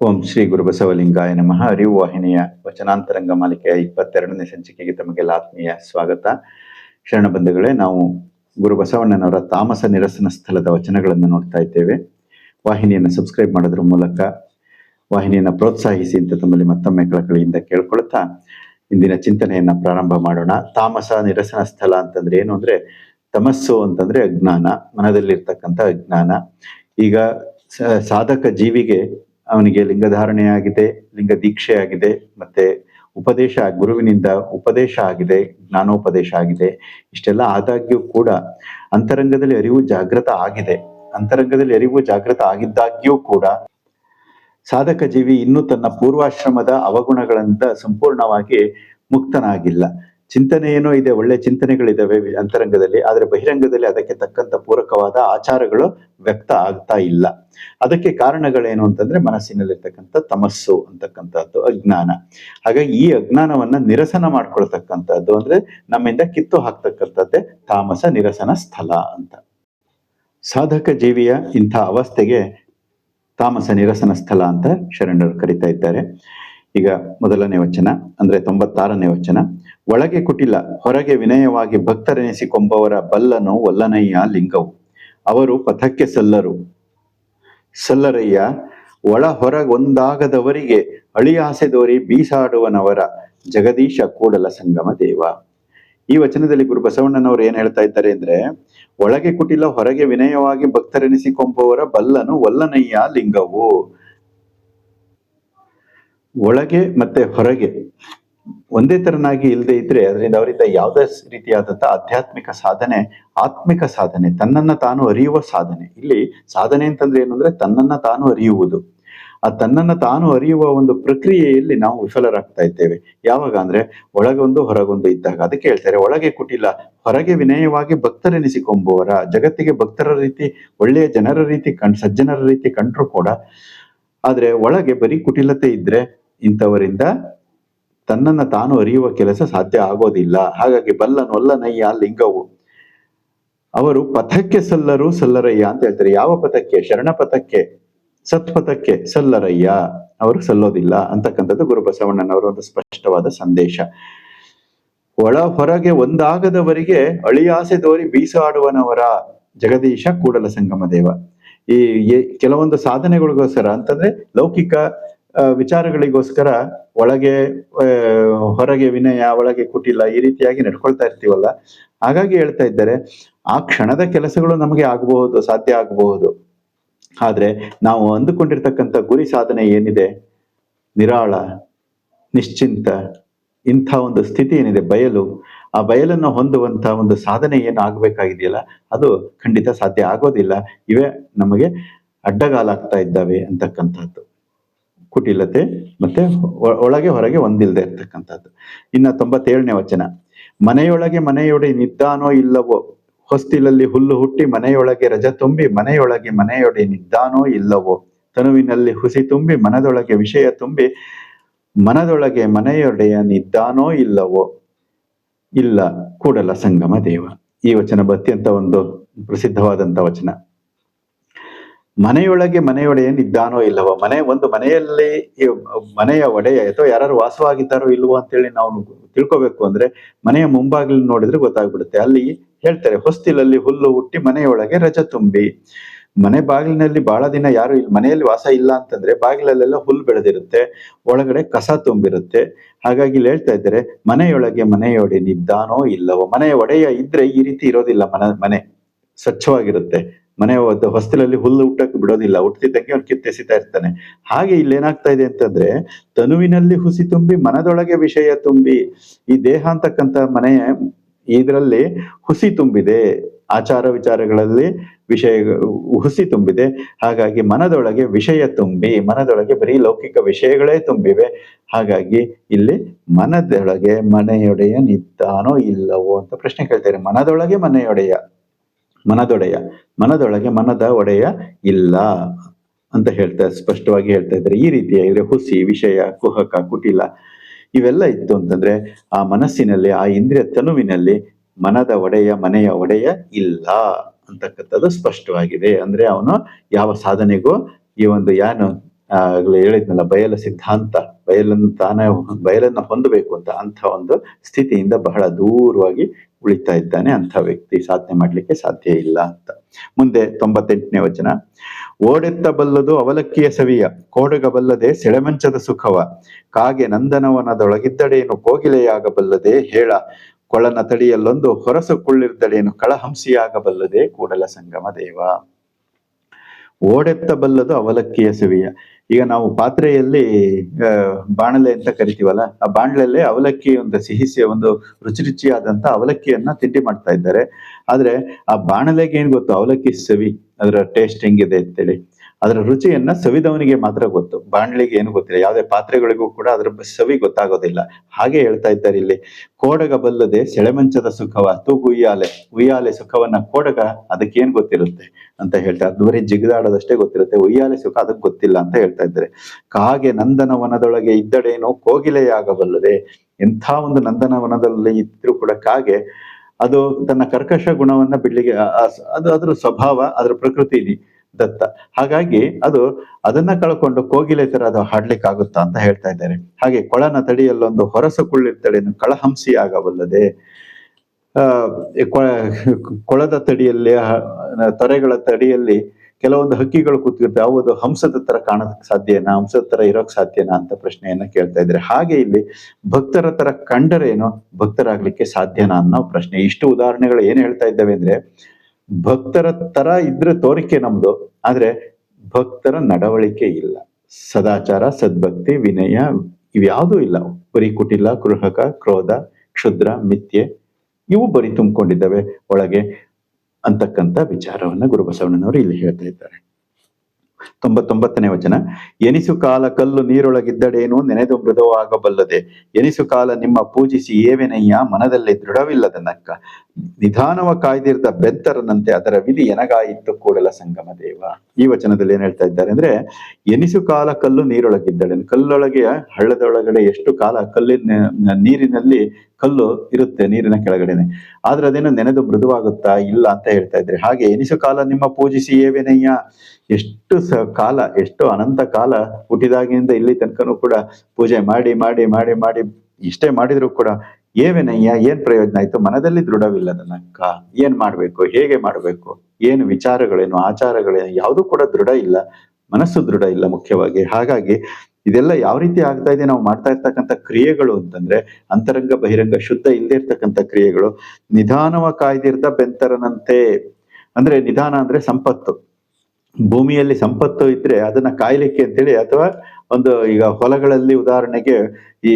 ಓಂ ಶ್ರೀ ಗುರು ಬಸವಲಿಂಗಾಯ ನಮಃ. ಅರಿವು ವಾಹಿನಿಯ ವಚನಾಂತರಂಗ ಮಾಲಿಕೆಯ ಇಪ್ಪತ್ತೆರಡನೇ ಸಂಚಿಕೆಗೆ ತಮಗೆಲ್ಲ ಆತ್ಮೀಯ ಸ್ವಾಗತ. ಶರಣ ಬಂಧುಗಳೇ, ನಾವು ಗುರು ಬಸವಣ್ಣನವರ ತಾಮಸ ನಿರಸನ ಸ್ಥಳದ ವಚನಗಳನ್ನು ನೋಡ್ತಾ ಇದ್ದೇವೆ. ವಾಹಿನಿಯನ್ನು ಸಬ್ಸ್ಕ್ರೈಬ್ ಮಾಡೋದ್ರ ಮೂಲಕ ವಾಹಿನಿಯನ್ನು ಪ್ರೋತ್ಸಾಹಿಸಿ ಅಂತ ತಮ್ಮಲ್ಲಿ ಮತ್ತೊಮ್ಮೆ ಕಳಕಳಿಯಿಂದ ಕೇಳ್ಕೊಳ್ತಾ ಇಂದಿನ ಚಿಂತನೆಯನ್ನ ಪ್ರಾರಂಭ ಮಾಡೋಣ. ತಾಮಸ ನಿರಸನ ಸ್ಥಳ ಅಂತಂದ್ರೆ ಏನು ಅಂದ್ರೆ, ತಮಸ್ಸು ಅಂತಂದ್ರೆ ಅಜ್ಞಾನ, ಮನದಲ್ಲಿರ್ತಕ್ಕಂಥ ಅಜ್ಞಾನ. ಈಗ ಸಾಧಕ ಜೀವಿಗೆ ಅವನಿಗೆ ಲಿಂಗಧಾರಣೆಯಾಗಿದೆ ಲಿಂಗ ದೀಕ್ಷೆ ಆಗಿದೆ ಮತ್ತೆ ಉಪದೇಶ, ಗುರುವಿನಿಂದ ಉಪದೇಶ ಆಗಿದೆ, ಜ್ಞಾನೋಪದೇಶ ಆಗಿದೆ. ಇಷ್ಟೆಲ್ಲ ಆದಾಗ್ಯೂ ಕೂಡ ಅಂತರಂಗದಲ್ಲಿ ಅರಿವು ಜಾಗೃತ ಆಗಿದೆ. ಅಂತರಂಗದಲ್ಲಿ ಅರಿವು ಜಾಗೃತ ಆಗಿದ್ದಾಗ್ಯೂ ಕೂಡ ಸಾಧಕ ಜೀವಿ ಇನ್ನೂ ತನ್ನ ಪೂರ್ವಾಶ್ರಮದ ಅವಗುಣಗಳಿಂದ ಸಂಪೂರ್ಣವಾಗಿ ಮುಕ್ತನಾಗಿಲ್ಲ. ಚಿಂತನೆ ಏನೋ ಇದೆ, ಒಳ್ಳೆ ಚಿಂತನೆಗಳಿದಾವೆ ಅಂತರಂಗದಲ್ಲಿ, ಆದ್ರೆ ಬಹಿರಂಗದಲ್ಲಿ ಅದಕ್ಕೆ ತಕ್ಕಂತ ಪೂರಕವಾದ ಆಚಾರಗಳು ವ್ಯಕ್ತ ಆಗ್ತಾ ಇಲ್ಲ. ಅದಕ್ಕೆ ಕಾರಣಗಳೇನು ಅಂತಂದ್ರೆ ಮನಸ್ಸಿನಲ್ಲಿರ್ತಕ್ಕಂಥ ತಮಸ್ಸು ಅಂತಕ್ಕಂಥದ್ದು, ಅಜ್ಞಾನ. ಹಾಗಾಗಿ ಈ ಅಜ್ಞಾನವನ್ನ ನಿರಸನ ಮಾಡ್ಕೊಳ್ತಕ್ಕಂಥದ್ದು ಅಂದ್ರೆ ನಮ್ಮಿಂದ ಕಿತ್ತು ಹಾಕ್ತಕ್ಕಂಥದ್ದೇ ತಾಮಸ ನಿರಸನ ಸ್ಥಳ ಅಂತ. ಸಾಧಕ ಜೀವಿಯ ಇಂಥ ಅವಸ್ಥೆಗೆ ತಾಮಸ ನಿರಸನ ಸ್ಥಳ ಅಂತ ಶರಣರು ಕರಿತಾ ಇದ್ದಾರೆ. ಈಗ ಮೊದಲನೇ ವಚನ, ಅಂದ್ರೆ ತೊಂಬತ್ತಾರನೇ ವಚನ. ಒಳಗೆ ಕುಟಿಲ, ಹೊರಗೆ ವಿನಯವಾಗಿ ಭಕ್ತರೆನಿಸಿಕೊಂಬವರ ಬಲ್ಲನು ಒಲ್ಲನಯ್ಯ ಲಿಂಗವು. ಅವರು ಪಥಕ್ಕೆ ಸಲ್ಲರು. ಸಲ್ಲರಯ್ಯ, ಒಳ ಹೊರಗೊಂದಾಗದವರಿಗೆ ಅಳಿಯಾಸೆ ದೋರಿ ಬೀಸಾಡುವನವರ ಜಗದೀಶ ಕೂಡಲ ಸಂಗಮ ದೇವ. ಈ ವಚನದಲ್ಲಿ ಗುರು ಬಸವಣ್ಣನವರು ಏನ್ ಹೇಳ್ತಾ ಇದ್ದಾರೆ ಅಂದ್ರೆ, ಒಳಗೆ ಕುಟಿಲ, ಹೊರಗೆ ವಿನಯವಾಗಿ ಭಕ್ತರೆನಿಸಿಕೊಂಬವರ ಬಲ್ಲನು ಒಲ್ಲನಯ್ಯ ಲಿಂಗವು. ಒಳಗೆ ಮತ್ತೆ ಹೊರಗೆ ಒಂದೇ ತರನಾಗಿ ಇಲ್ಲದೆ ಇದ್ರೆ ಅದರಿಂದ ಅವರಿಂದ ಯಾವುದೇ ರೀತಿಯಾದಂತಹ ರೀತಿಯಾದಂತ ಆಧ್ಯಾತ್ಮಿಕ ಸಾಧನೆ, ಆತ್ಮಿಕ ಸಾಧನೆ, ತನ್ನನ್ನ ತಾನು ಅರಿಯುವ ಸಾಧನೆ. ಇಲ್ಲಿ ಸಾಧನೆ ಅಂತಂದ್ರೆ ಏನು ಅಂದ್ರೆ ತನ್ನನ್ನ ತಾನು ಅರಿಯುವುದು. ಆ ತನ್ನನ್ನ ತಾನು ಅರಿಯುವ ಒಂದು ಪ್ರಕ್ರಿಯೆಯಲ್ಲಿ ನಾವು ವಿಫಲರಾಗ್ತಾ ಇದ್ದೇವೆ. ಯಾವಾಗ ಅಂದ್ರೆ ಒಳಗೊಂದು ಹೊರಗೊಂದು ಇದ್ದಾಗ. ಅದಕ್ಕೆ ಹೇಳ್ತಾರೆ ಒಳಗೆ ಕುಟಿಲ, ಹೊರಗೆ ವಿನಯವಾಗಿ ಭಕ್ತರೆನಿಸಿಕೊಂಬುವರ, ಜಗತ್ತಿಗೆ ಭಕ್ತರ ರೀತಿ, ಒಳ್ಳೆಯ ಜನರ ರೀತಿ, ಕಣ್, ಸಜ್ಜನರ ರೀತಿ ಕಂಡ್ರು ಕೂಡ. ಆದ್ರೆ ಒಳಗೆ ಬರೀ ಕುಟಿಲತೆ ಇದ್ರೆ ಇಂಥವರಿಂದ ತನ್ನನ್ನ ತಾನು ಅರಿಯುವ ಕೆಲಸ ಸಾಧ್ಯ ಆಗೋದಿಲ್ಲ. ಹಾಗಾಗಿ ಬಲ್ಲನೊಲ್ಲನಯ್ಯ ಲಿಂಗವು. ಅವರು ಪಥಕ್ಕೆ ಸಲ್ಲರು ಸಲ್ಲರಯ್ಯ ಅಂತ ಹೇಳ್ತಾರೆ. ಯಾವ ಪಥಕ್ಕೆ? ಶರಣ ಪಥಕ್ಕೆ ಸತ್ಪಥಕ್ಕೆ ಸಲ್ಲರಯ್ಯ. ಅವರು ಸಲ್ಲೋದಿಲ್ಲ ಅಂತಕ್ಕಂಥದ್ದು ಗುರುಬಸವಣ್ಣನವರ ಒಂದು ಸ್ಪಷ್ಟವಾದ ಸಂದೇಶ. ಒಳ ಹೊರಗೆ ಒಂದಾಗದವರಿಗೆ ಅಳಿಯಾಸೆ ದೋರಿ ಬೀಸಾಡುವನವರ ಜಗದೀಶ ಕೂಡಲ ಸಂಗಮ ದೇವ ಈ ಕೆಲವೊಂದು ಸಾಧನೆಗಳಿಗೋಸ್ಕರ ಅಂತಂದ್ರೆ ಲೌಕಿಕ ವಿಚಾರಗಳಿಗೋಸ್ಕರ ಒಳಗೆ ಹೊರಗೆ ವಿನಯ, ಒಳಗೆ ಕುಟಿಲ ಈ ರೀತಿಯಾಗಿ ನಡ್ಕೊಳ್ತಾ ಇರ್ತೀವಲ್ಲ. ಹಾಗಾಗಿ ಹೇಳ್ತಾ ಇದ್ದಾರೆ, ಆ ಕ್ಷಣದ ಕೆಲಸಗಳು ನಮಗೆ ಆಗಬಹುದು, ಸಾಧ್ಯ ಆಗಬಹುದು. ಆದ್ರೆ ನಾವು ಅಂದುಕೊಂಡಿರ್ತಕ್ಕಂಥ ಗುರಿ ಸಾಧನೆ ಏನಿದೆ? ನಿರಾಳ, ನಿಶ್ಚಿಂತ, ಇಂಥ ಒಂದು ಸ್ಥಿತಿ ಏನಿದೆ? ಬಯಲು. ಆ ಬಯಲನ್ನು ಹೊಂದುವಂಥ ಒಂದು ಸಾಧನೆ ಏನು ಆಗಬೇಕಾಗಿದೆಯಲ್ಲ, ಅದು ಖಂಡಿತ ಸಾಧ್ಯ ಆಗೋದಿಲ್ಲ. ಇವೇ ನಮಗೆ ಅಡ್ಡಗಾಲಾಗ್ತಾ ಇದ್ದಾವೆ ಅಂತಕ್ಕಂಥದ್ದು. ಕುಟಿಲತೆ ಮತ್ತೆ ಒಳಗೆ ಹೊರಗೆ ಒಂದಿಲ್ಲದೆ ಇರ್ತಕ್ಕಂಥದ್ದು. ಇನ್ನ ತೊಂಬತ್ತೇಳನೇ ವಚನ. ಮನೆಯೊಳಗೆ ಮನೆಯೊಡೆ ನಿದ್ದಾನೋ ಇಲ್ಲವೋ? ಹೊಸ್ತಿಲಲ್ಲಿ ಹುಲ್ಲು ಹುಟ್ಟಿ ಮನೆಯೊಳಗೆ ರಜ ತುಂಬಿ ಮನೆಯೊಳಗೆ ಮನೆಯೊಡೆ ನಿದ್ದಾನೋ ಇಲ್ಲವೋ? ತನುವಿನಲ್ಲಿ ಹುಸಿ ತುಂಬಿ ಮನದೊಳಗೆ ವಿಷಯ ತುಂಬಿ ಮನದೊಳಗೆ ಮನೆಯೊಡೆಯ ನಿದ್ದಾನೋ ಇಲ್ಲವೋ? ಇಲ್ಲ, ಕೂಡಲ ಸಂಗಮ ದೇವ. ಈ ವಚನ ಅತ್ಯಂತ ಒಂದು ಪ್ರಸಿದ್ಧವಾದಂತ ವಚನ. ಮನೆಯೊಳಗೆ ಮನೆಯೊಡೆ ನಿದ್ದಾನೋ ಇಲ್ಲವೋ, ಮನೆ ಒಂದು ಮನೆಯಲ್ಲಿ ಮನೆಯ ಒಡೆಯ ಅಥವಾ ಯಾರು ವಾಸವಾಗಿದ್ದಾರೋ ಇಲ್ವೋ ಅಂತೇಳಿ ನಾವು ತಿಳ್ಕೊಬೇಕು ಅಂದ್ರೆ ಮನೆಯ ಮುಂಬಾಗಿಲು ನೋಡಿದ್ರೆ ಗೊತ್ತಾಗ್ಬಿಡುತ್ತೆ. ಅಲ್ಲಿ ಹೇಳ್ತಾರೆ, ಹೊಸ್ತಿಲಲ್ಲಿ ಹುಲ್ಲು ಹುಟ್ಟಿ ಮನೆಯೊಳಗೆ ರಜ ತುಂಬಿ. ಮನೆ ಬಾಗಿಲಿನಲ್ಲಿ ಬಹಳ ದಿನ ಯಾರು ಮನೆಯಲ್ಲಿ ವಾಸ ಇಲ್ಲ ಅಂತಂದ್ರೆ ಬಾಗಿಲಲ್ಲೆಲ್ಲ ಹುಲ್ಲು ಬೆಳೆದಿರುತ್ತೆ, ಒಳಗಡೆ ಕಸ ತುಂಬಿರುತ್ತೆ. ಹಾಗಾಗಿ ಇಲ್ಲಿ ಹೇಳ್ತಾ ಇದ್ದಾರೆ, ಮನೆಯೊಳಗೆ ಮನೆಯೊಡೆ ನಿದ್ದಾನೋ ಇಲ್ಲವೋ, ಮನೆಯ ಒಡೆಯ ಇದ್ರೆ ಈ ರೀತಿ ಇರೋದಿಲ್ಲ ಮನ, ಮನೆ ಸ್ವಚ್ಛವಾಗಿರುತ್ತೆ. ಮನೆ ಹೊಸ್ತಿಲಲ್ಲಿ ಹುಲ್ಲು ಹುಟ್ಟಕ್ಕೆ ಬಿಡೋದಿಲ್ಲ ಹುಟ್ಟತಿದ್ದಂಗೆ ಅವ್ನು ಕಿತ್ತೆಸಿತಾ ಇರ್ತಾನೆ. ಹಾಗೆ ಇಲ್ಲಿ ಏನಾಗ್ತಾ ಇದೆ ಅಂತಂದ್ರೆ, ತನುವಿನಲ್ಲಿ ಹುಸಿ ತುಂಬಿ, ಮನದೊಳಗೆ ವಿಷಯ ತುಂಬಿ, ಈ ದೇಹ ಅಂತಕ್ಕಂತ ಮನೆ ಇದರಲ್ಲಿ ಹುಸಿ ತುಂಬಿದೆ. ಆಚಾರ ವಿಚಾರಗಳಲ್ಲಿ ವಿಷಯ, ಹುಸಿ ತುಂಬಿದೆ. ಹಾಗಾಗಿ ಮನದೊಳಗೆ ವಿಷಯ ತುಂಬಿ, ಮನದೊಳಗೆ ಬರೀ ಲೌಕಿಕ ವಿಷಯಗಳೇ ತುಂಬಿವೆ. ಹಾಗಾಗಿ ಇಲ್ಲಿ ಮನದೊಳಗೆ ಮನೆಯೊಡೆಯ ನಿದ್ದಾನೋ ಇಲ್ಲವೋ ಅಂತ ಪ್ರಶ್ನೆ ಕೇಳ್ತಾರೆ ಮನದೊಳಗೆ ಮನೆಯೊಡೆಯ. ಮನದೊಡೆಯ. ಮನದೊಳಗೆ ಮನದ ಒಡೆಯ ಇಲ್ಲ ಅಂತ ಹೇಳ್ತಾ, ಸ್ಪಷ್ಟವಾಗಿ ಹೇಳ್ತಾ ಇದ್ದಾರೆ. ಈ ರೀತಿಯ ಇದ್ರೆ ಹುಸಿ, ವಿಷಯ, ಕುಹಕ, ಕುಟಿಲ ಇವೆಲ್ಲ ಇತ್ತು ಅಂತಂದ್ರೆ ಆ ಮನಸ್ಸಿನಲ್ಲಿ, ಆ ಇಂದ್ರಿಯ ತನುವಿನಲ್ಲಿ ಮನದ ಒಡೆಯ, ಮನೆಯ ಒಡೆಯ ಇಲ್ಲ ಅಂತಕ್ಕಂಥದ್ದು ಸ್ಪಷ್ಟವಾಗಿದೆ. ಅಂದ್ರೆ ಅವನು ಯಾವ ಸಾಧನೆಗೂ ಈ ಒಂದು ಏನು ಆಗ್ಲೇ ಹೇಳಿದ್ನಲ್ಲ, ಬಯಲ ಸಿದ್ಧಾಂತ, ಬಯಲನ್ನು ತಾನೇ ಬಯಲನ್ನ ಹೊಂದಬೇಕು ಅಂತ ಅಂಥ ಒಂದು ಸ್ಥಿತಿಯಿಂದ ಬಹಳ ದೂರವಾಗಿ ಉಳಿತಾ ಇದ್ದಾನೆ ಅಂಥ ವ್ಯಕ್ತಿ. ಸಾಧನೆ ಮಾಡಲಿಕ್ಕೆ ಸಾಧ್ಯ ಇಲ್ಲ ಅಂತ. ಮುಂದೆ ತೊಂಬತ್ತೆಂಟನೇ ವಚನ. ಓಡೆತ್ತಬಲ್ಲದು ಅವಲಕ್ಕಿಯ ಸವಿಯ ಕೋಡಗಬಲ್ಲದೆ ಸೆಳೆಮಂಚದ ಸುಖವ. ಕಾಗೆ ನಂದನವನದೊಳಗಿದ್ದಡೇನು ಕೋಗಿಲೆಯಾಗಬಲ್ಲದೆ ಹೇಳ. ಕೊಳನ ತಡಿಯಲ್ಲೊಂದು ಹೊರಸು ಕಳಹಂಸಿಯಾಗಬಲ್ಲದೆ ಕೂಡಲ ಸಂಗಮ ದೇವ. ಓಡೆತ್ತಬಲ್ಲದು ಅವಲಕ್ಕಿಯ ಸವಿಯ. ಈಗ ನಾವು ಪಾತ್ರೆಯಲ್ಲಿ ಬಾಣಲೆ ಅಂತ ಕರಿತೀವಲ್ಲ, ಆ ಬಾಣಲೆಯಲ್ಲಿ ಅವಲಕ್ಕಿ ಒಂದು ಸಿಹಿಸಿಯ ಒಂದು ರುಚಿ ರುಚಿಯಾದಂತ ಅವಲಕ್ಕಿಯನ್ನ ತಿಂಡಿ ಮಾಡ್ತಾ ಇದ್ದಾರೆ. ಆದ್ರೆ ಆ ಬಾಣಲೆಗೆ ಏನ್ ಗೊತ್ತು? ಅವಲಕ್ಕಿ ಸವಿ, ಅದರ ಟೇಸ್ಟ್ ಹೆಂಗಿದೆ ಅಂತೇಳಿ. ಅದರ ರುಚಿಯನ್ನ ಸವಿದವನಿಗೆ ಮಾತ್ರ ಗೊತ್ತು. ಬಾಣ್ಲಿಗೆ ಏನು ಗೊತ್ತಿಲ್ಲ. ಯಾವುದೇ ಪಾತ್ರೆಗಳಿಗೂ ಕೂಡ ಅದರ ಸವಿ ಗೊತ್ತಾಗೋದಿಲ್ಲ. ಹಾಗೆ ಹೇಳ್ತಾ ಇದ್ದಾರೆ ಇಲ್ಲಿ. ಕೋಡಗ ಬಲ್ಲದೆ ಸೆಳೆಮಂಚದ ಸುಖವ, ತೂಗು ಉಯ್ಯಾಲೆ ಉಯ್ಯಾಲೆ ಸುಖವನ್ನ ಕೋಡಗ ಅದಕ್ಕೆ ಏನ್ ಗೊತ್ತಿರುತ್ತೆ ಅಂತ ಹೇಳ್ತಾರೆ ಅದು ಬರೀ ಜಿಗಿದಾಡೋದಷ್ಟೇ ಗೊತ್ತಿರುತ್ತೆ. ಉಯ್ಯಾಲೆ ಸುಖ ಅದಕ್ಕೆ ಗೊತ್ತಿಲ್ಲ ಅಂತ ಹೇಳ್ತಾ ಇದ್ದಾರೆ. ಕಾಗೆ ನಂದನವನದೊಳಗೆ ಇದ್ದಡೇನೋ ಕೋಗಿಲೆಯಾಗಬಲ್ಲದೆ, ಎಂಥ ಒಂದು ನಂದನವನದಲ್ಲಿ ಇದ್ರೂ ಕೂಡ ಕಾಗೆ ಅದು ತನ್ನ ಕರ್ಕಶ ಗುಣವನ್ನ ಬಿಡ್ಲಿಕ್ಕೆ ಅದು ಅದ್ರ ಸ್ವಭಾವ, ಅದ್ರ ಪ್ರಕೃತಿ ದತ್ತ. ಹಾಗಾಗಿ ಅದು ಅದನ್ನ ಕಳ್ಕೊಂಡು ಕೋಗಿಲೆ ತರ ಅದು ಹಾಡ್ಲಿಕ್ಕೆ ಆಗುತ್ತಾ ಅಂತ ಹೇಳ್ತಾ ಇದ್ದಾರೆ. ಹಾಗೆ ಕೊಳನ ತಡಿಯಲ್ಲೊಂದು ಹೊರಸು ಕುಳ್ಳಿರ್ತಡೇನು ಕಳಹಂಸಿ ಆಗಬಲ್ಲದೆ ಕೊಳದ ತಡಿಯಲ್ಲಿ ತೊರೆಗಳ ತಡಿಯಲ್ಲಿ ಕೆಲವೊಂದು ಹಕ್ಕಿಗಳು ಕೂತಿರ್ತವೆ ಅವು ಹಂಸದ ತರ ಕಾಣೋದಕ್ಕೆ ಸಾಧ್ಯನಾ? ಹಂಸದ ತರ ಇರೋಕ್ ಸಾಧ್ಯನಾ ಅಂತ ಪ್ರಶ್ನೆಯನ್ನ ಕೇಳ್ತಾ ಇದ್ರೆ ಹಾಗೆ ಇಲ್ಲಿ ಭಕ್ತರ ತರ ಕಂಡರೇನು ಭಕ್ತರಾಗ್ಲಿಕ್ಕೆ ಸಾಧ್ಯನಾ ಅನ್ನೋ ಪ್ರಶ್ನೆ. ಇಷ್ಟು ಉದಾಹರಣೆಗಳು ಏನ್ ಹೇಳ್ತಾ ಇದ್ದಾವೆ ಅಂದ್ರೆ ಭಕ್ತರ ತರ ಇದ್ರೆ ತೋರಿಕೆ ನಮ್ದು, ಆದ್ರೆ ಭಕ್ತರ ನಡವಳಿಕೆ ಇಲ್ಲ. ಸದಾಚಾರ, ಸದ್ಭಕ್ತಿ, ವಿನಯ ಇವ್ಯಾವುದೂ ಇಲ್ಲ. ಬರೀ ಕುಟಿಲ ಕೃಹಕ ಕ್ರೋಧ, ಕ್ಷುದ್ರ, ಮಿಥ್ಯೆ ಇವು ಬರೀ ತುಂಬಿಕೊಂಡಿದ್ದಾವೆ. ಒಳಗೆ ಅಂತಕ್ಕಂಥ ವಿಚಾರವನ್ನ ಗುರುಬಸವಣ್ಣನವರು ಇಲ್ಲಿ ಹೇಳ್ತಾ ಇದ್ದಾರೆ. ತೊಂಬತ್ತೊಂಬತ್ತನೇ ವಚನ, ಎನಿಸು ಕಾಲ ಕಲ್ಲು ನೀರೊಳಗಿದ್ದಡೇನು ನೆನೆದು ಮೃದುವಾಗಬಲ್ಲದೆ. ಎನಿಸು ಕಾಲ ನಿಮ್ಮ ಪೂಜಿಸಿ ಏವೆನಯ್ಯ, ಮನದಲ್ಲಿ ದೃಢವಿಲ್ಲದ ನಕ್ಕ ನಿಧಾನವ ಕಾಯ್ದಿರ್ದ ಬೆತ್ತರನಂತೆ ಅದರ ವಿಧಿ ಎನಗಾಯಿತು ಕೂಡಲ ಸಂಗಮ ದೇವ. ಈ ವಚನದಲ್ಲಿ ಏನ್ ಹೇಳ್ತಾ ಇದ್ದಾರೆ ಅಂದ್ರೆ, ಎನಿಸು ಕಾಲ ಕಲ್ಲು ನೀರೊಳಗಿದ್ದಡೇನು. ಕಲ್ಲೊಳಗೆ ಹಳ್ಳದೊಳಗಡೆ ಎಷ್ಟು ಕಾಲ ಕಲ್ಲಿನ ನೀರಿನಲ್ಲಿ ಕಲ್ಲು ಇರುತ್ತೆ ನೀರಿನ ಕೆಳಗಡೆನೆ. ಆದ್ರೆ ಅದೇನು ನೆನೆದು ಮೃದುವಾಗುತ್ತಾ ಇಲ್ಲ ಅಂತ ಹೇಳ್ತಾ ಇದ್ರೆ, ಹಾಗೆ ಎನಿಸು ಕಾಲ ನಿಮ್ಮ ಪೂಜಿಸಿ ಏವೇನಯ್ಯ? ಎಷ್ಟು ಸ ಕಾಲ, ಎಷ್ಟು ಅನಂತ ಕಾಲ ಹುಟ್ಟಿದಾಗಿನಿಂದ ಇಲ್ಲಿ ತನಕನೂ ಕೂಡ ಪೂಜೆ ಮಾಡಿ ಮಾಡಿ ಮಾಡಿ ಮಾಡಿ ಇಷ್ಟೇ ಮಾಡಿದ್ರು ಕೂಡ ಏವೇನಯ್ಯ, ಏನ್ ಪ್ರಯೋಜನ ಆಯ್ತು? ಮನದಲ್ಲಿ ದೃಢವಿಲ್ಲದನ್ನ ಕಾ, ಏನ್ ಮಾಡ್ಬೇಕು, ಹೇಗೆ ಮಾಡ್ಬೇಕು? ಏನು ವಿಚಾರಗಳೇನು, ಆಚಾರಗಳೇನು, ಯಾವುದು ಕೂಡ ದೃಢ ಇಲ್ಲ, ಮನಸ್ಸು ದೃಢ ಇಲ್ಲ ಮುಖ್ಯವಾಗಿ. ಹಾಗಾಗಿ ಇದೆಲ್ಲ ಯಾವ ರೀತಿ ಆಗ್ತಾ ಇದೆ? ನಾವು ಮಾಡ್ತಾ ಇರ್ತಕ್ಕಂಥ ಕ್ರಿಯೆಗಳು ಅಂತಂದ್ರೆ ಅಂತರಂಗ, ಬಹಿರಂಗ, ಶುದ್ಧ ಇಲ್ಲದೆ ಇರ್ತಕ್ಕಂಥ ಕ್ರಿಯೆಗಳು. ನಿಧಾನವ ಕಾಯ್ದಿರ್ದ ಬೆಂತರನಂತೆ, ಅಂದ್ರೆ ನಿಧಾನ ಅಂದ್ರೆ ಸಂಪತ್ತು. ಭೂಮಿಯಲ್ಲಿ ಸಂಪತ್ತು ಇದ್ರೆ ಅದನ್ನ ಕಾಯ್ಲಿಕ್ಕೆ ಅಂತೇಳಿ ಅಥವಾ ಒಂದು ಈಗ ಹೊಲಗಳಲ್ಲಿ ಉದಾಹರಣೆಗೆ ಈ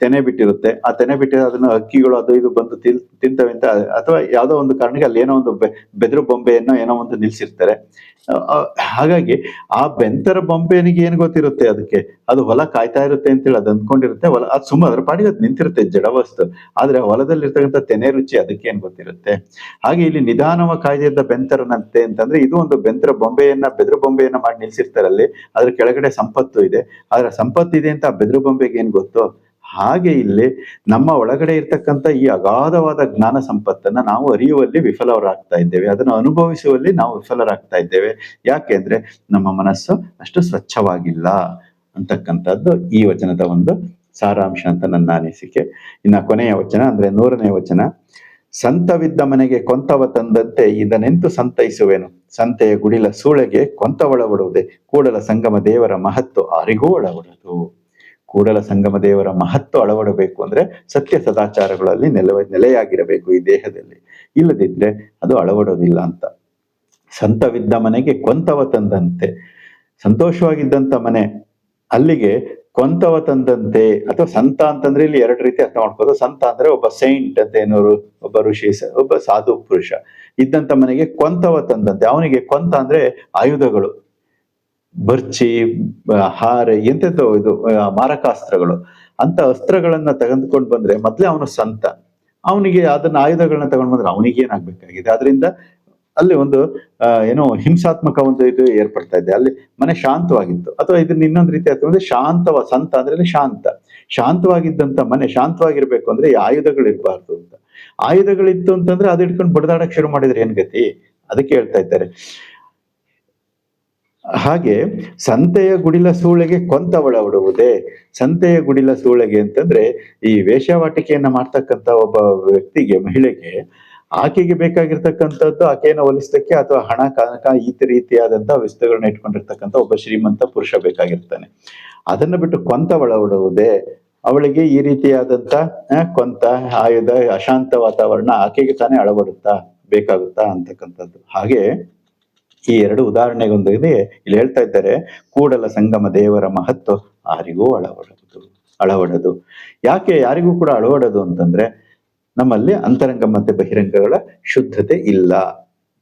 ತೆನೆ ಬಿಟ್ಟಿರುತ್ತೆ. ಆ ತೆನೆ ಬಿಟ್ಟಿರೋ ಅದನ್ನ ಹಕ್ಕಿಗಳು ಅದು ಇದು ಬಂದು ತಿಲ್ ತಿಂತವೆ ಅಂತ, ಅಥವಾ ಯಾವುದೋ ಒಂದು ಕಾರಣಕ್ಕೆ ಅಲ್ಲಿ ಏನೋ ಒಂದು ಬೆದರು ಬೊಂಬೆಯನ್ನು ಏನೋ ಒಂದು ನಿಲ್ಸಿರ್ತಾರೆ. ಹಾಗಾಗಿ ಆ ಬೆಂತರ ಬೊಂಬೆನಿಗೆ ಏನ್ ಗೊತ್ತಿರುತ್ತೆ ಅದಕ್ಕೆ? ಅದು ಹೊಲ ಕಾಯ್ತಾ ಇರುತ್ತೆ ಅಂತೇಳಿ ಅದು ಅಂದ್ಕೊಂಡಿರುತ್ತೆ. ಹೊಲ, ಅದು ಸುಮ್ಮ ಅದ್ರ ಪಾಡಿಗೆ ಅದು ನಿಂತಿರುತ್ತೆ ಜಡವಸ್ತು ಆದ್ರೆ ಹೊಲದಲ್ಲಿರ್ತಕ್ಕಂಥ ತೆನೆ ರುಚಿ ಅದಕ್ಕೆ ಏನು ಗೊತ್ತಿರುತ್ತೆ? ಹಾಗೆ ಇಲ್ಲಿ ನಿಧಾನವ ಕಾಯ್ದಿದ್ದ ಬೆಂತರನಂತೆ ಅಂತಂದ್ರೆ ಇದು ಒಂದು ಬೆಂತರ ಬೊಂಬೆಯನ್ನ, ಬೆದರು ಬೊಂಬೆಯನ್ನ ಮಾಡಿ ನಿಲ್ಸಿರ್ತಾರೆ ಅಲ್ಲಿ. ಅದ್ರ ಕೆಳಗಡೆ ಸಂಪತ್ತು ಇದೆ. ಅದರ ಸಂಪತ್ತು ಇದೆ ಅಂತ ಆ ಬೆದರು ಬೊಂಬೆಗೆ ಏನ್ ಗೊತ್ತು? ಹಾಗೆ ಇಲ್ಲಿ ನಮ್ಮ ಒಳಗಡೆ ಇರ್ತಕ್ಕಂಥ ಈ ಅಗಾಧವಾದ ಜ್ಞಾನ ಸಂಪತ್ತನ್ನ ನಾವು ಅರಿಯುವಲ್ಲಿ ವಿಫಲರಾಗ್ತಾ ಇದ್ದೇವೆ. ಅದನ್ನು ಅನುಭವಿಸುವಲ್ಲಿ ನಾವು ವಿಫಲರಾಗ್ತಾ ಇದ್ದೇವೆ. ಯಾಕೆಂದ್ರೆ ನಮ್ಮ ಮನಸ್ಸು ಅಷ್ಟು ಸ್ವಚ್ಛವಾಗಿಲ್ಲ ಅಂತಕ್ಕಂಥದ್ದು ಈ ವಚನದ ಒಂದು ಸಾರಾಂಶ ಅಂತ ನನ್ನ ಅನಿಸಿಕೆ. ಇನ್ನ ಕೊನೆಯ ವಚನ ಅಂದ್ರೆ ನೂರನೇ ವಚನ. ಸಂತವಿದ್ದ ಮನೆಗೆ ಕೊಂತವ ತಂದಂತೆ ಇದನೆಂತು ಸಂತೈಸುವೆನು? ಸಂತೆಯ ಗುಡಿಲ ಸೂಳೆಗೆ ಕೊಂತವಳವಡುವುದೇ ಕೂಡಲ ಸಂಗಮ ದೇವರ ಮಹತ್ವ ಅರಿಗೂ ಒಳವಡದು ಕೂಡಲ ಸಂಗಮ ದೇವರ ಮಹತ್ವ ಅಳವಡಬೇಕು ಅಂದ್ರೆ ಸತ್ಯ ಸದಾಚಾರಗಳಲ್ಲಿ ನೆಲ, ನೆಲೆಯಾಗಿರಬೇಕು ಈ ದೇಹದಲ್ಲಿ. ಇಲ್ಲದಿದ್ರೆ ಅದು ಅಳವಡೋದಿಲ್ಲ ಅಂತ. ಸಂತವಿದ್ದ ಮನೆಗೆ ಕೊಂತವ ತಂದಂತೆ. ಸಂತೋಷವಾಗಿದ್ದಂತ ಮನೆ ಅಲ್ಲಿಗೆ ಕೊಂತವ ತಂದಂತೆ ಅಥವಾ ಸಂತ ಅಂತಂದ್ರೆ ಇಲ್ಲಿ ಎರಡು ರೀತಿ ಅರ್ಥ ಮಾಡ್ಕೋದು ಸಂತ ಅಂದ್ರೆ ಒಬ್ಬ ಸೈಂಟ್ ಅಂತ ಏನೋರು ಒಬ್ಬ ಋಷಿ ಒಬ್ಬ ಸಾಧು ಪುರುಷ. ಇದ್ದಂತ ಮನೆಗೆ ಕೊಂತವ ತಂದಂತೆ. ಅವನಿಗೆ ಕೊಂತ ಅಂದ್ರೆ ಆಯುಧಗಳು. ಬರ್ಚಿ ಹಾರೆ, ಎಂತೆಂತ ಇದು ಮಾರಕಾಸ್ತ್ರಗಳು. ಅಂತ ಅಸ್ತ್ರಗಳನ್ನ ತೆಗೆದುಕೊಂಡು ಬಂದ್ರೆ ಮೊದ್ಲೇ ಅವನು ಸಂತ. ಅವನಿಗೆ ಅದನ್ನ ಆಯುಧಗಳನ್ನ ತಗೊಂಡ್ ಬಂದ್ರೆ ಅವನಿಗೆ ಏನಾಗ್ಬೇಕಾಗಿದೆ? ಅದರಿಂದ ಅಲ್ಲಿ ಒಂದು ಏನೋ ಹಿಂಸಾತ್ಮಕ ಒಂದು ಇದು ಏರ್ಪಡ್ತಾ ಇದೆ. ಅಲ್ಲಿ ಮನೆ ಶಾಂತವಾಗಿತ್ತು. ಅಥವಾ ಇದನ್ನ ಇನ್ನೊಂದು ರೀತಿ ಆಯ್ತು ಅಂದ್ರೆ ಶಾಂತವ, ಸಂತ ಅಂದ್ರೆ ಶಾಂತ. ಶಾಂತವಾಗಿದ್ದಂತ ಮನೆ ಶಾಂತವಾಗಿರ್ಬೇಕು ಅಂದ್ರೆ ಈ ಆಯುಧಗಳು ಇರಬಾರ್ದು ಅಂತ. ಆಯುಧಗಳಿತ್ತು ಅಂತಂದ್ರೆ ಅದು ಇಟ್ಕೊಂಡು ಬಡದಾಡಕ್ ಶುರು ಮಾಡಿದ್ರೆ ಏನ್ ಗತಿ? ಅದಕ್ಕೆ ಹೇಳ್ತಾ ಇದ್ದಾರೆ. ಹಾಗೆ ಸಂತೆಯ ಗುಡಿಲ ಸೂಳೆಗೆ ಕೊಂತವಳ ಉಡುವುದೇ. ಸಂತೆಯ ಗುಡಿಲ ಸೂಳೆಗೆ ಅಂತಂದ್ರೆ ಈ ವೇಷವಾಟಿಕೆಯನ್ನ ಮಾಡ್ತಕ್ಕಂತ ಒಬ್ಬ ವ್ಯಕ್ತಿಗೆ, ಮಹಿಳೆಗೆ ಆಕೆಗೆ ಬೇಕಾಗಿರ್ತಕ್ಕಂಥದ್ದು ಆಕೆಯನ್ನು ಒಲಿಸಲಿಕ್ಕೆ ಅಥವಾ ಹಣ, ಕನಕ ಈ ರೀತಿಯಾದಂತಹ ವಸ್ತುಗಳನ್ನ ಇಟ್ಕೊಂಡಿರ್ತಕ್ಕಂಥ ಒಬ್ಬ ಶ್ರೀಮಂತ ಪುರುಷ ಬೇಕಾಗಿರ್ತಾನೆ. ಅದನ್ನ ಬಿಟ್ಟು ಕೊಂತವಳ ಉಡುವುದೇ. ಅವಳಿಗೆ ಈ ರೀತಿಯಾದಂತ ಕೊಂತ, ಆಯುಧ, ಅಶಾಂತ ವಾತಾವರಣ ಆಕೆಗೆ ತಾನೇ ಅಳವಡುತ್ತಾ ಬೇಕಾಗುತ್ತಾ ಅಂತಕ್ಕಂಥದ್ದು. ಹಾಗೆ ಈ ಎರಡು ಉದಾಹರಣೆಗೊಂದಿಗೆ ಇಲ್ಲಿ ಹೇಳ್ತಾ ಇದ್ದಾರೆ, ಕೂಡಲ ಸಂಗಮ ದೇವರ ಮಹತ್ವ ಯಾರಿಗೂ ಅಳವಡದು ಅಳವಡದು. ಯಾಕೆ ಯಾರಿಗೂ ಕೂಡ ಅಳವಡದು ಅಂತಂದ್ರೆ, ನಮ್ಮಲ್ಲಿ ಅಂತರಂಗ ಮತ್ತೆ ಬಹಿರಂಗಗಳ ಶುದ್ಧತೆ ಇಲ್ಲ.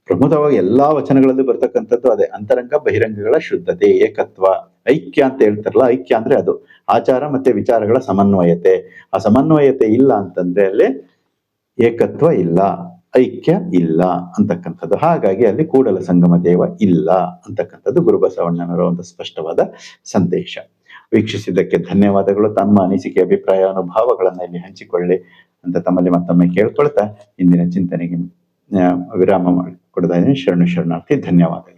ಪ್ರಮುಖವಾಗಿ ಎಲ್ಲಾ ವಚನಗಳಲ್ಲಿ ಬರ್ತಕ್ಕಂಥದ್ದು ಅದೇ, ಅಂತರಂಗ ಬಹಿರಂಗಗಳ ಶುದ್ಧತೆ, ಏಕತ್ವ. ಐಕ್ಯ ಅಂತ ಹೇಳ್ತಾರಲ್ಲ, ಐಕ್ಯ ಅಂದ್ರೆ ಅದು. ಆಚಾರ ಮತ್ತೆ ವಿಚಾರಗಳ ಸಮನ್ವಯತೆ. ಆ ಸಮನ್ವಯತೆ ಇಲ್ಲ ಅಂತಂದ್ರೆ ಅಲ್ಲಿ ಏಕತ್ವ ಇಲ್ಲ. ಐಕ್ಯ ಇಲ್ಲ ಅಂತಕ್ಕಂಥದ್ದು. ಹಾಗಾಗಿ ಅಲ್ಲಿ ಕೂಡಲ ಸಂಗಮ ದೇವ ಇಲ್ಲ ಅಂತಕ್ಕಂಥದ್ದು ಗುರುಬಸವಣ್ಣನವರ ಒಂದು ಸ್ಪಷ್ಟವಾದ ಸಂದೇಶ. ವೀಕ್ಷಿಸಿದ್ದಕ್ಕೆ ಧನ್ಯವಾದಗಳು. ತಮ್ಮ ಅನಿಸಿಕೆ, ಅಭಿಪ್ರಾಯ, ಅನುಭವಗಳನ್ನು ಇಲ್ಲಿ ಹಂಚಿಕೊಳ್ಳಿ ಅಂತ ತಮ್ಮಲ್ಲಿ ಮತ್ತೊಮ್ಮೆ ಕೇಳ್ಕೊಳ್ತಾ ಇಂದಿನ ಚಿಂತನೆಗೆ ವಿರಾಮ ಮಾಡಿ ಇದ್ದೀನಿ. ಶರಣು ಶರಣಾರ್ಥಿ, ಧನ್ಯವಾದಗಳು.